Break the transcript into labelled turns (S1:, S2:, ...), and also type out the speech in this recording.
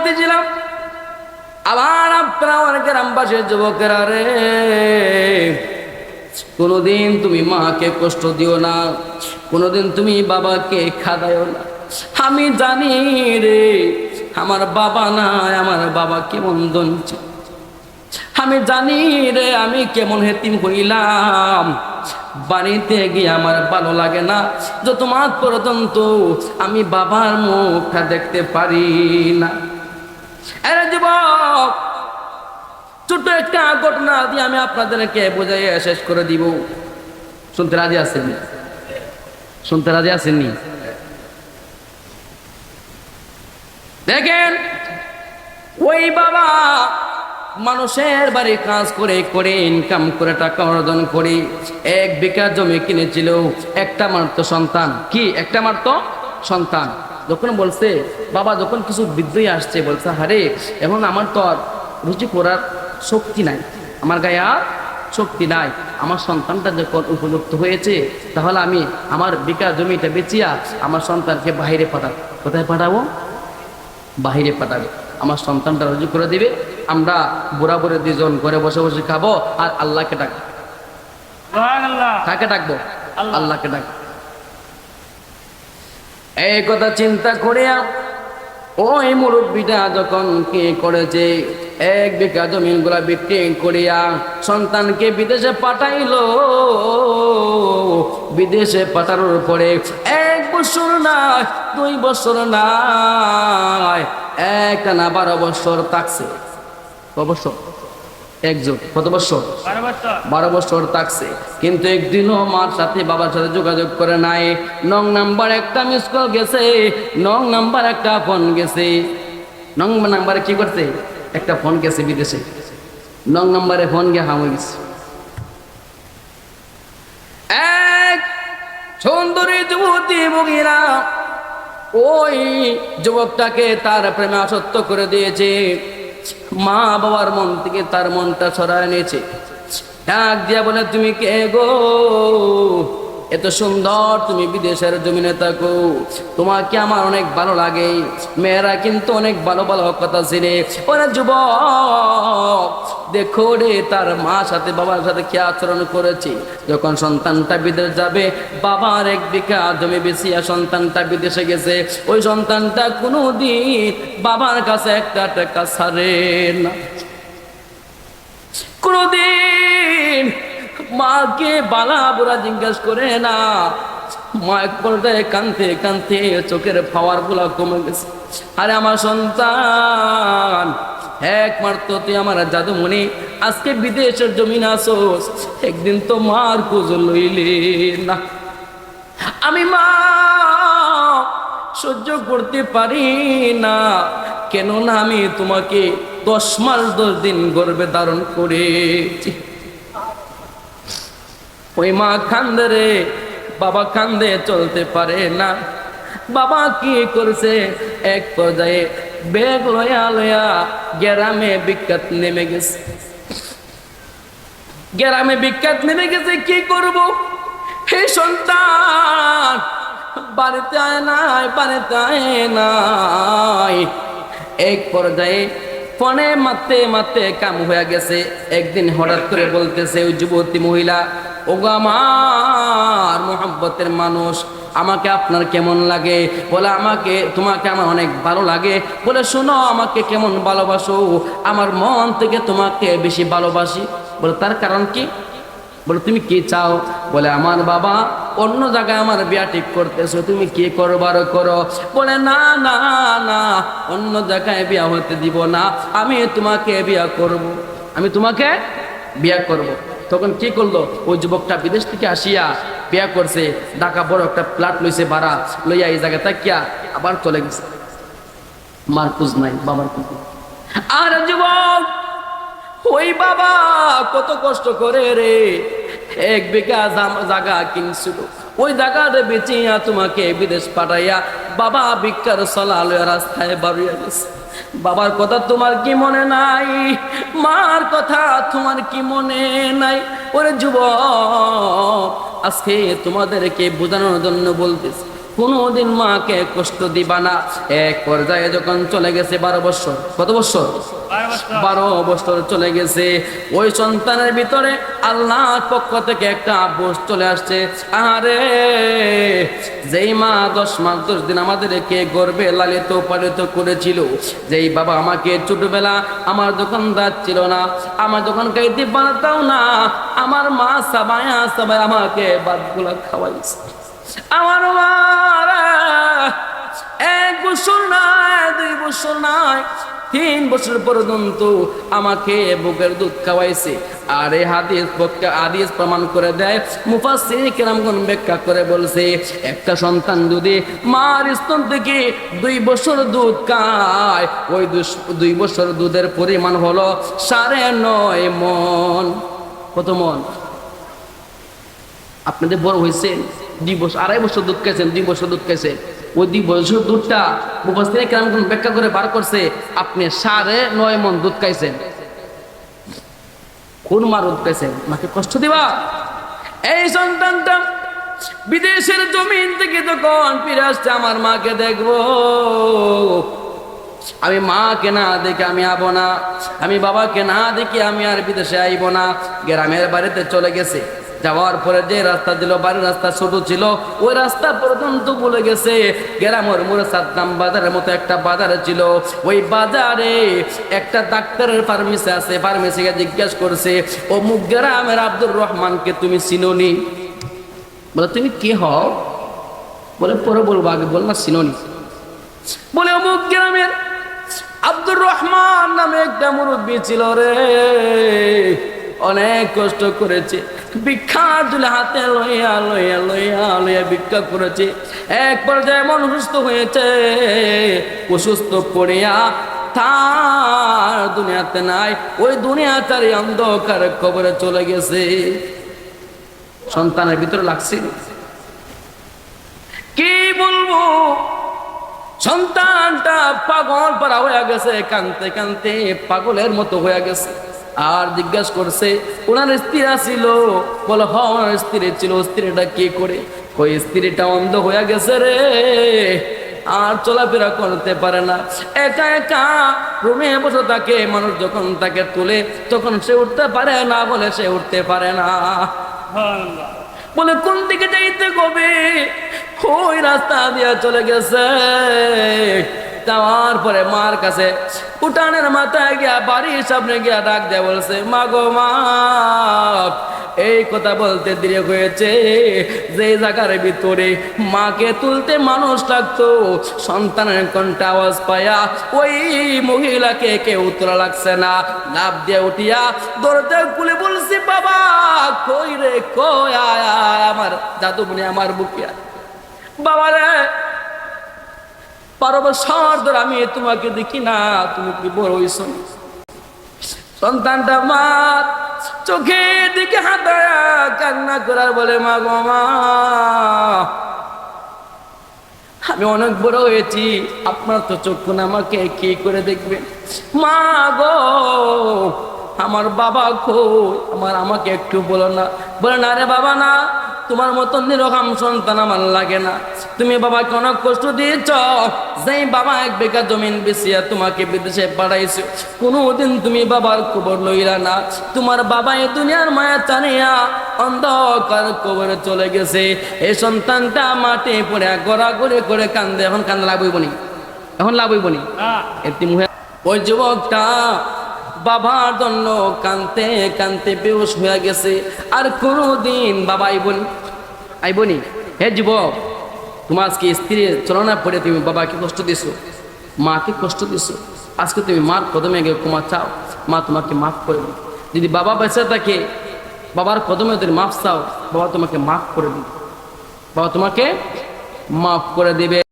S1: বলতেছিলাম, আবার আপনারা আমার গ্রামবাসীর যুবকেরা রে, কোনোদিন তুমি মাকে কষ্ট দিও না, কোনোদিন তুমি বাবাকে খাদায়ও না। আমি জানি রে, আমার বাবা নাই, আমার বাবা কেমন দঞ্চি। আমি জানি রে, আমি কেমন হেতিম হইলাম বাড়িতে গিয়ে আমার ভালো লাগে না। যত মাত পর্যন্ত আমি বাবার মুখটা দেখতে পারি না। একটা ঘটনা দিয়ে আমি আপনাদেরকে শেষ করে দিব। শুনতে রাজি আসেননি শুনতে রাজি আসেননি দেখেন, ওই বাবা মানুষের বাড়ি কাজ করে করে ইনকাম করে, টাকা অর্জন করে, এক বিঘা জমি কিনেছিল। একটা মাত্র সন্তান। কি? একটা মাত্র সন্তান। যখন বলছে বাবা যখন কিছু বিদ্রোহী আসছে বলছে হারে এখন আমার তো আর রুচি করার শক্তি নাই। আমার গায়ে আর শক্তি নাই। আমার সন্তানটা যখন উপযুক্ত হয়েছে তাহলে আমি আমার বিঘা জমিটা বেচিয়া আমার সন্তানকে বাইরে পাঠাবো। কোথায় পাঠাবো? বাহিরে পাঠাবে। আমার সন্তানটা রুজু করে দিবে। আমরা বুড়া বুড়ে দুজন ঘরে বসে বসে খাব আর আল্লাহকে ডাকবো। কাকে ডাকবো? আল্লাহকে ডাকবো। এই কথা চিন্তা করিয়া ওই মুরব্বীটা যখন কি করেছে, এক বিঘা জমিনগুলা বিক্রি করিয়া সন্তানকে বিদেশে পাঠাইলো। বিদেশে পাঠানোর পরে এক বছর না দুই বছর নাই এক না বারো বছর থাকছে। বছর একজন কত বছর? বারো বছর। থাকছে। কিন্তু একদিনও মার সাথে বাবার সাথে যোগাযোগ করে নাই। নং নাম্বার একটা মিস কল গেছে নং নাম্বার একটা ফোন গেছে। নং নাম্বারে কি করছে? একটা ফোন গেছে বিদেশে। নং নাম্বারে ফোন গিয়ে হাম গেছে এক সুন্দরী যুবতী বগিরা ওই যুবকটাকে তার প্রেমে আসক্ত করে দিয়েছে। মা বাবার মন থেকে তার মনটা ছড়ায় নিয়েছে ডাক দিয়া বলে তুমি কে গো? এত সুন্দর তুমি বিদেশের জমিনে থাকো। তোমাকে আমার অনেক ভালো লাগে। মেয়েরা কিন্তু অনেক ভালো ভালো কথা ছিলে ওরা যুবক, দেখো রে, তার মা সাথে, বাবার সাথে কি আচরণ করেছে? যখন সন্তানটা বিদেশ যাবে, বাবার এক বিঘা জমি বেশিয়া সন্তানটা বিদেশে গেছে। ওই সন্তানটা কোনো দিন বাবার কাছে একটা টাকা ছাড়ে না। কোনদিন মাকে বালা বুড়া জিজ্ঞেস করে, না, মা এক চোখের ফাওয়ারগুলা কমে গেছে। আরে আমার সন্তান, একমাত্র তুই আমার জাদুমণি, আজকে বিদেশের জমিন আসোস, একদিন তো মার খোঁজ লইলে না। আমি মা, সহ্য করতে পারি না, কেননা আমি তোমাকে দশ মাস দশ দিন গর্বে ধারণ করেছি। ওই মা কান্দে রে, বাবা কান্দে চলতে পারে না। বাবা কি করছে? এক পর্যায়ে বেগ লয়া লয়া গ্রামে বিখ্যাত নেমে গেছে। গ্রামে বিখ্যাত নেমে গেছে, কি করব? হে সন্তান, বাড়িতে আয় নাই, বাড়িতে আয় নাই। এক পর্যায়ে ফোনে মাতে মাতে কাম হয়ে গেছে। একদিন হঠাৎ করে বলতেছে, ওই যুবতী মহিলা ওগো আমার মানুষ, আমাকে আপনার কেমন লাগে? বলে আমাকে, তোমাকে আমার অনেক ভালো লাগে। বলে, শোনো, আমাকে কেমন ভালোবাসো? আমার মন থেকে তোমাকে বেশি ভালোবাসি। বলে, তার কারণ কি? বলে, তুমি কি চাও? বলে, আমার বাবা অন্য জায়গায় আমার বিয়া ঠিক করতেছো, তুমি কি করবার করো? বলে, না না না, অন্য জায়গায় বিয়া হতে দিব না। আমি তোমাকে বিয়া করব। আমি তোমাকে বিয়া করব। তখন কি করল? ওই যুবকটা বিদেশ থেকে আসিয়া বিয়া করছে, ঢাকা বড় একটা প্লাট লইছে, ভাড়া লইয়া এই জায়গায় তাকিয়া আবার চলে গেছে। মার খুঁজ নাই, বাবার খুঁজ আর যুবক, ওই বাবা কত কষ্ট করে রে, এক বিঘা জাগা কিনছিল। ওই জায়গাটা বেচিয়া তোমাকে বিদেশ পাঠাইয়া বাবা ভিক্ষার চলালয় রাস্তায় বাড়িয়া গেছে। বাবার কথা তোমার কি মনে নাই? মার কথা তোমার কি মনে নাই? ওরে যুব আজকে তোমাদেরকে বোঝানোর জন্য বলতেছি। কোনোদিন মাকে কষ্ট দিবা না। এক পর্যায়ে যখন চলে গেছে বারো বছর কত বছর? বারো বছর। চলে গেছে। ওই সন্তানের ভিতরে আল্লাহর পক্ষ থেকে একটা আবোস চলে আসছে। আরে যেই মা দশ মাস দশ দিন আমাদের আমাদেরকে গর্বে লালিত পালিত করেছিল যেই বাবা আমাকে ছোটবেলা আমার যখন দাঁত ছিল না আমার যখন খাইতে পারতাম না আমার মা সবাই সবাই আমাকে বাদগুলা খাওয়াইছে। আমার মা এক বছর নাই দুই বছর নাই তিন বছর পর্যন্ত আমাকে বুকের দুধ খাওয়াইছে। আর এই হাদিস হাদিস প্রমাণ করে দেয়, মুফাসসির কেরামগণ ব্যাখ্যা করে বলছে, একটা সন্তান যদি মার স্তন থেকে দুই বছর দুধ খায়, ওই দুই বছর দুধের পরিমাণ হলো সাড়ে নয় মন। কত মন? আপনাদের বড় হয়েছেন দুই বছর, আড়াই বছর দুধ খাইছেন, দুই বছর দুধ খাইছেন ওই দুই বছর দুধটা কেমন কোন ব্যাখ্যা করে বার করছে, আপনি সাড়ে নয় মন দুধ খাইছেন। কোন মা দুধ খাইছেন? মাকে কষ্ট দিবা? এই সন্তানটা বিদেশের জমিন থেকে যখন ফিরে আসছে, আমার মাকে দেখব। আমি মাকে না দেখে আমি আবো না, আমি বাবাকে না দেখে আমি আর বিদেশে আইব না, গ্রামের বাড়িতে চলে গেছে। যাওয়ার পরে যে রাস্তা দিল, বাড়ির রাস্তা ছোট ছিল, ওই রাস্তা পর্যন্ত বলে গেছে। গ্রামের মোড়ে সাদ্দাম বাজারের মতো একটা বাজারে ছিল। ওই বাজারে একটা ডাক্তারের ফার্মেসি আছে ফার্মেসিকে জিজ্ঞেস করছে ও মুখ গ্রামের আব্দুর রহমানকে তুমি চিনোনি? বলে, তুমি কে হও? বলে, পরে বলব, আগে বল না, চিনোনি। বলে, অমুক গ্রামের আব্দুর রহমান নামে একটা মুরব্বী ছিল রে। অনেক কষ্ট করেছে। ভিক্ষা তুলে হাতে লইয়া লইয়া লইয়া লইয়া ভিক্ষা করেছে। এক পর্যায়ে মন সুস্থ হয়েছে। অসুস্থ পড়িয়া তার দুনিয়াতে নাই। ওই দুনিয়া তার অন্ধকার কবরে চলে গেছে। সন্তানের ভিতরে লাগছিল কি বলব? সন্তানটা পাগল পারা হয়ে গেছে, কানতে কানতে পাগলের মতো হয়ে গেছে। আর জিজ্ঞাসা করছে ওনার স্ত্রী ছিল বলো হ ওনার স্ত্রী ছিল। স্ত্রীটা কি করে? ওই স্ত্রীটা অন্ধ হয়ে গেছে রে। আর চলাফেরা করতে পারে না। একা একা রুমে বসে থাকে। মানুষ যখন তাকে তুলে তখন সে উঠতে পারে না বলে সে উঠতে পারে না। বলে কোন দিকে যাইতে কবে? ওই রাস্তা দিয়ে চলে গেছে? যাওয়ার পরে মার কাছে উঠানের মাথায় গিয়া বাড়ির সামনে গিয়া ডাক দেয়া বলছে, মা গো, মা। এই কথা বলতে দেরি হয়েছে। যে জায়গার ভিতরে মাকে তুলতে মানুষ লাগতো, সন্তানের কণ্ঠে আওয়াজ পায়া ওই মহিলাকে কেউ তোলা লাগছে না। লাভ দিয়ে উঠিয়া দরজা খুলে বলছি, বাবা, কই রে কয় আমার জাদুমণি আমার বুকে আয়। বাবা রে বারো বছর আমি তোমাকে দেখি না, তুমি কি বড় হইছ? সন্তানটা মা, চোখের দিকে হাতায়া কান্না করার বলে, মা গো মা, আমি অনেক বড় হয়েছি, আপনার তো চক্ষু আমাকে, কি করে দেখবেন মা গো, আমার বাবা খো আমার আমাকে একটু বলো না। বলে না রে বাবা না তোমার মতন নিরকাম সন্তান আমার লাগে না। তুমি বাবাকে অনেক কষ্ট দিয়েছ। যেই বাবা এক বেকার জমিন বেচিয়া তোমাকে বিদেশে পাঠাইছো কোনোদিন তুমি বাবার খবর লইলা না। তোমার বাবা এই দুনিয়ার মায়া টানিয়া অন্ধকার কবরে চলে গেছে। এই সন্তানটা মাটি পড়ে গড়া করে করে কান্দে। এখন কান্দা লাগবই বনি এখন লাগবই বনি এটি মুহে ওই যুবকটা বাবার জন্য কানতে কানতে বেউস হয়ে গেছে। আর কোনোদিন বাবা আইবনি আইবনি হে যুবক, তোমার আজকে স্ত্রী চলনা পড়ে তুমি বাবাকে কষ্ট দিছো, মাকে কষ্ট দিছো। আজকে তুমি মার কদমে গিয়ে ক্ষমা চাও। মা তোমাকে মাফ করে দিবে। যদি বাবা বেঁচে থাকে, বাবার কদমে যদি মাফ চাও, বাবা তোমাকে মাফ করে দিবে। বাবা তোমাকে মাফ করে দিবে।